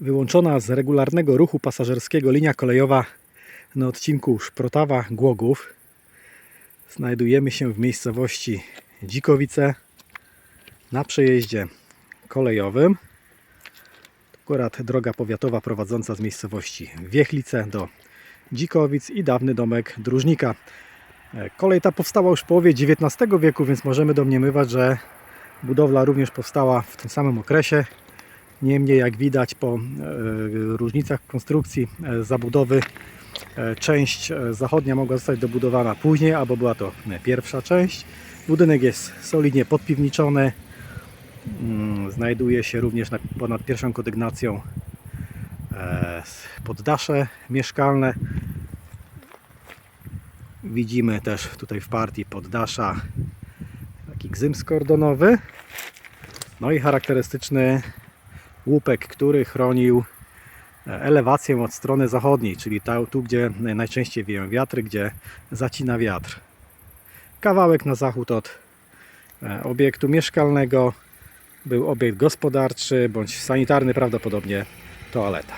Wyłączona z regularnego ruchu pasażerskiego linia kolejowa na odcinku Szprotawa-Głogów. Znajdujemy się w miejscowości Dzikowice na przejeździe kolejowym. Akurat droga powiatowa prowadząca z miejscowości Wiechlice do Dzikowic i dawny domek Dróżnika. E, Kolej ta powstała już w połowie XIX wieku, więc możemy domniemywać, że budowla również powstała w tym samym okresie. Niemniej, jak widać po e, różnicach konstrukcji e, zabudowy, e, część zachodnia mogła zostać dobudowana później, albo była to pierwsza część. Budynek jest solidnie podpiwniczony. Mm, Znajduje się również na, ponad pierwszą kondygnacją e, poddasze mieszkalne. Widzimy też tutaj w partii poddasza taki gzym skordonowy. No i charakterystyczny łupek, który chronił e, elewację od strony zachodniej, czyli tu, gdzie najczęściej wieją wiatry, gdzie zacina wiatr. Kawałek na zachód od e, obiektu mieszkalnego był obiekt gospodarczy bądź sanitarny, prawdopodobnie toaleta.